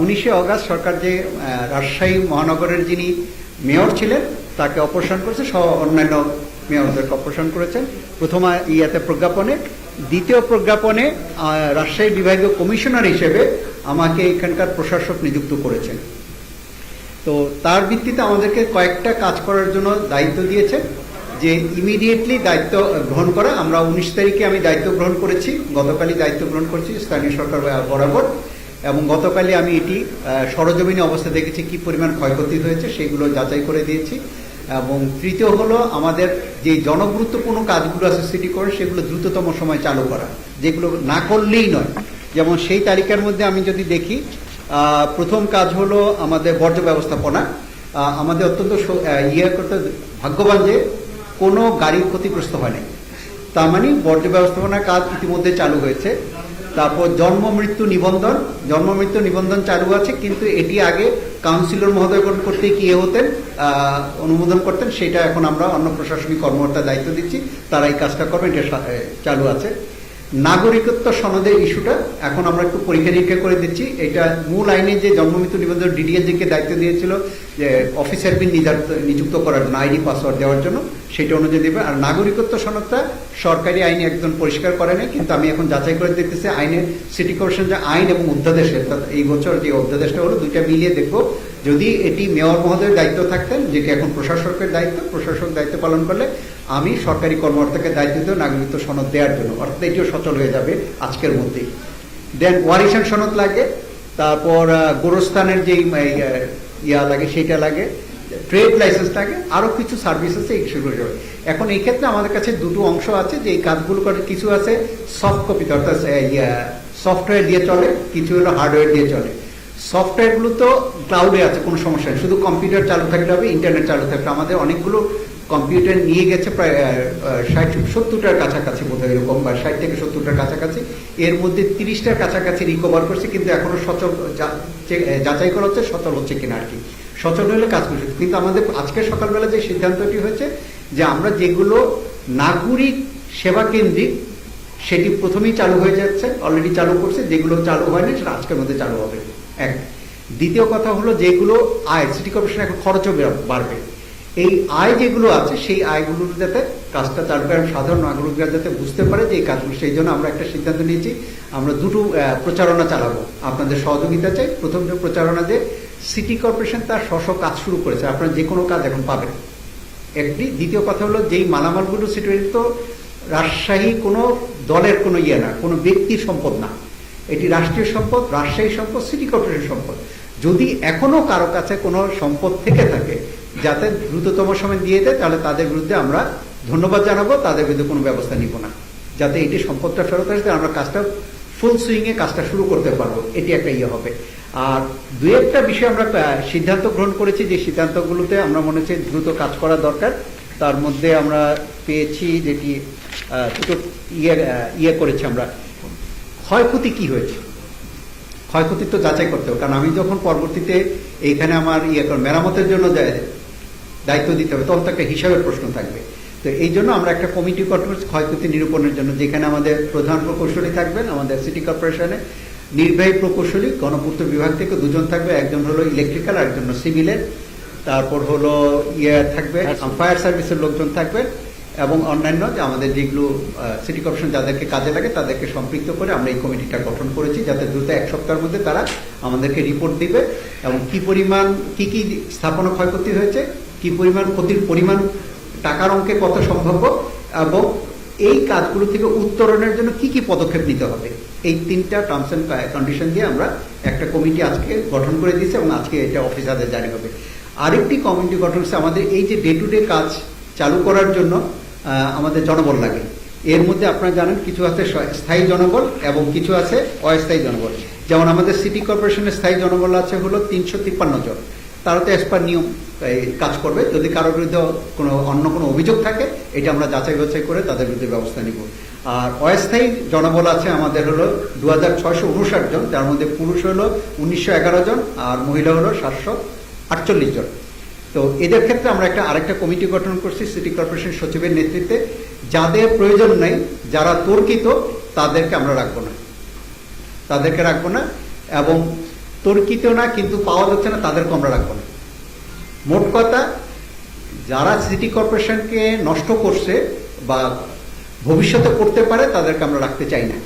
উনিশে অগাস্ট সরকার যে রাজশাহী মহানগরের যিনি মেয়র ছিলেন, তাকে অপসারণ করেছে, সহ অন্যান্য মেয়রদেরকে অপসারণ করেছেন। প্রথম ইয়াতে প্রজ্ঞাপনে, দ্বিতীয় প্রজ্ঞাপনে রাজশাহী বিভাগীয় কমিশনার হিসেবে আমাকে এখানকার প্রশাসক নিযুক্ত করেছেন। তো তার ভিত্তিতে আমাদেরকে কয়েকটা কাজ করার জন্য দায়িত্ব দিয়েছে, যে ইমিডিয়েটলি দায়িত্ব গ্রহণ করা। আমরা উনিশ তারিখে আমি দায়িত্ব গ্রহণ করেছি, গতকালই দায়িত্ব গ্রহণ করেছি, স্থানীয় সরকার বরাবর। এবং গতকালই আমি এটি সরজমিনে অবস্থা দেখেছি কি পরিমাণ ক্ষয়ক্ষতি হয়েছে, সেগুলো যাচাই করে দিয়েছি। এবং তৃতীয় হলো আমাদের যে জনগুরুত্বপূর্ণ কাজগুলো আছে সিটি করে, সেগুলো দ্রুততম সময় চালু করা, যেগুলো না করলেই নয়। যেমন সেই তালিকার মধ্যে আমি যদি দেখি প্রথম কাজ হলো আমাদের বর্জ্য ব্যবস্থাপনা। আমাদের অত্যন্ত ইয়ে করতে ভাগ্যবান যে কোনো গাড়ি ক্ষতিগ্রস্ত হয় নাই। তার মানে বর্জ্য ব্যবস্থাপনার কাজ ইতিমধ্যে চালু হয়েছে। তারপর জন্ম, মৃত্যু, নিবন্ধন। জন্ম, মৃত্যু, নিবন্ধন চালু আছে, কিন্তু এটি আগে কাউন্সিলর মহোদয়গণ করতে গিয়ে হতেন অনুমোদন করতেন, সেটা এখন আমরা অন্য প্রশাসনিক কর্মকর্তার দায়িত্ব দিচ্ছি তারা এই কাজটা করবেন, এটা চালু আছে। নাগরিকত্ব সনদের ইস্যুটা এখন আমরা একটু পরীক্ষা নিরীক্ষা করে দিচ্ছি, এটা মূল আইনে যে জন্ম, মৃত্যু, নিবন্ধন ডিডিএলজিকে দায়িত্ব দিয়েছিল যে অফিসার বিন নিজার- নিযুক্ত করার জন্য আইডি পাসওয়ার্ড দেওয়ার জন্য, সেটা অনুযায়ী দেবে। আর নাগরিকত্ব সনদটা সরকারি আইনে একজন পরিষ্কার করে নেই, কিন্তু আমি এখন যাচাই করে দেখতেছি আইনে সিটি কর্পোরেশন যে আইন এবং অধ্যাদেশ অর্থাৎ এই বছর যে অধ্যাদেশটা হলো, দুইটা মিলিয়ে দেখব। যদি এটি মেয়র মহোদয়ের দায়িত্ব থাকতেন যেটি এখন প্রশাসকের দায়িত্ব, প্রশাসক দায়িত্ব পালন করলে আমি সরকারি কর্মকর্তাকে দায়িত্ব দিতে নাগরিকত্ব সনদ দেওয়ার জন্য। অর্থাৎ এটিও সচল হয়ে যাবে আজকের মধ্যেই। দেন, ওয়ারিশন সনদ লাগে। তারপর গোরস্থানের যেই ইয়া লাগে সেটা লাগে ট্রেড লাইসেন্স লাগে আরও কিছু সার্ভিস আছে সেগুলো। এখন এই ক্ষেত্রে আমাদের কাছে দুটো অংশ আছে, যে এই কাজগুলো করে কিছু আছে সফট কপি অর্থাৎ ইয়া সফটওয়্যার দিয়ে চলে, কিছু হলো হার্ডওয়্যার দিয়ে চলে। সফটওয়্যারগুলো তো ক্লাউডে আছে, কোনো সমস্যা নেই। শুধু কম্পিউটার চালু থাকতে হবে ইন্টারনেট চালু থাকতে আমাদের অনেকগুলো কম্পিউটার নিয়ে গেছে প্রায় ষাট, সত্তরটার কাছাকাছি বোধ হয় এরকম, বা ষাট থেকে সত্তরটার কাছাকাছি। এর মধ্যে তিরিশটার কাছাকাছি রিকভার করছে, কিন্তু এখনও সচল যাচাই করা হচ্ছে সচল হচ্ছে কিনা আর কি। সচল হলে কাজ করছে। কিন্তু আমাদের আজকে সকালবেলা যে সিদ্ধান্তটি হয়েছে, যে আমরা যেগুলো নাগরিক সেবা কেন্দ্রিক, সেটি প্রথমেই চালু হয়ে যাচ্ছে অলরেডি চালু করছে, যেগুলো চালু হয়নি সেটা আজকের মধ্যে চালু হবে। এক, দ্বিতীয় কথা হলো যেগুলো আয় সিটি কর্পোরেশন এখন খরচও বাড়বে। এই আয় যেগুলো আছে, সেই আয়গুলোর যাতে কাজটা করে সাধারণ নাগরিকরা যাতে বুঝতে পারে যে এই কাজগুলো, সেই জন্য আমরা একটা সিদ্ধান্ত নিয়েছি, আমরা দুটো প্রচারণা চালাবো। আপনাদের সহযোগিতা চাই। প্রথম যে প্রচারণা যে সিটি কর্পোরেশন তার স্ব কাজ শুরু করেছে, আপনারা যে কোনো কাজ এখন পাবেন। একটি, দ্বিতীয় কথা হলো যেই মালামালগুলো সেটা তো রাজশাহী কোনো দলের কোনো ইয়ে না, কোনো ব্যক্তির সম্পদ না। এটি রাষ্ট্রীয় সম্পদ, রাজশাহী সম্পদ, সিটি কর্পোরেশন সম্পদ। যদি এখনও কারও কাছে কোনো সম্পদ থেকে থাকে যাতে দ্রুততম সময় দিয়ে দেয়, তাহলে তাদের বিরুদ্ধে আমরা ধন্যবাদ জানাব, তাদের বিরুদ্ধে কোনো ব্যবস্থা নিব না। যাতে এটি সম্পদটা ফেরত আসবে আমরা কাজটা ফুল সুইং এ কাজটা শুরু করতে পারব, এটি একটা ইয়ে হবে। আর দু একটা বিষয় আমরা সিদ্ধান্ত গ্রহণ করেছি যে সিদ্ধান্তগুলোতে আমরা মনে হচ্ছে দ্রুত কাজ করা দরকার। তার মধ্যে আমরা পেয়েছি যেটি দুটো ইয়ে ইয়ে করেছি আমরা। ক্ষয়ক্ষতি কি হয়েছে? ক্ষয়ক্ষতি তো যাচাই করতে হবে, কারণ আমি যখন পরবর্তীতে এইখানে আমার ইয়ে মেরামতের জন্য দায়িত্ব দিতে হবে। তখন তো একটা হিসাবের প্রশ্ন থাকবে। তো এই জন্য আমরা একটা কমিটি গঠন করছি ক্ষয়ক্ষতি নিরূপণের জন্য যেখানে আমাদের প্রধান প্রকৌশলী থাকবেন আমাদের সিটি কর্পোরেশনে নির্বাহী প্রকৌশলী গণপূর্ত বিভাগ থেকে দুজন থাকবে একজন হলো ইলেকট্রিক্যাল আর একজন সিভিলের। তারপর হলো ইয়ে থাকবে ফায়ার সার্ভিসের লোকজন থাকবে এবং অন্যান্য যে আমাদের যেগুলো সিটি কর্পোরেশন যাদেরকে কাজে লাগে তাদেরকে সম্পৃক্ত করে আমরা এই কমিটিটা গঠন করেছি যাতে দ্রুত এক সপ্তাহের মধ্যে তারা আমাদেরকে রিপোর্ট দিবে এবং কি পরিমাণ কি কি স্থাপনা ক্ষয়ক্ষতি হয়েছে কি পরিমাণ ক্ষতির পরিমাণ টাকার অঙ্কে কত সম্ভাব্য, এবং এই কাজগুলো থেকে উত্তরণের জন্য কি কি পদক্ষেপ নিতে হবে? এই তিনটা টার্মস অ্যান্ড কন্ডিশন দিয়ে আমরা একটা কমিটি আজকে গঠন করে দিয়েছি এবং আজকে এটা অফিসারদের জারি হবে। আরেকটি কমিটি গঠন হচ্ছে আমাদের এই যে ডে টু ডে কাজ চালু করার জন্য আমাদের জনবল লাগে। এর মধ্যে আপনারা জানেন কিছু আছে স্থায়ী জনবল এবং কিছু আছে অস্থায়ী জনবল। যেমন আমাদের সিটি কর্পোরেশনের স্থায়ী জনবল আছে হলো তিনশো তিপ্পান্ন জন। তারা তো এসপার নিয়ম কাজ করবে। যদি কারোর বিরুদ্ধে কোনো, অন্য কোনো অভিযোগ থাকে, এটা আমরা যাচাই বাছাই করে তাদের বিরুদ্ধে ব্যবস্থা নিব। আর অস্থায়ী জনবল আছে আমাদের হলো দু হাজার ছয়শো উনষাট জন, যার মধ্যে পুরুষ হলো উনিশশো এগারো জন আর মহিলা হলো সাতশো আটচল্লিশ জন। তো এদের ক্ষেত্রে আমরা একটা আরেকটা কমিটি গঠন করছি, সিটি কর্পোরেশন সচিবের নেতৃত্বে। যাদের প্রয়োজন নেই, যারা তর্কিত, তাদেরকে আমরা রাখব না। তাদেরকে রাখব না এবং তর্কিত না, কিন্তু পাওয়া যাচ্ছে না তাদেরকে আমরা রাখব না। মোট কথা, যারা সিটি কর্পোরেশনকে নষ্ট করছে বা ভবিষ্যতে করতে পারে, তাদেরকে আমরা রাখতে চাই না।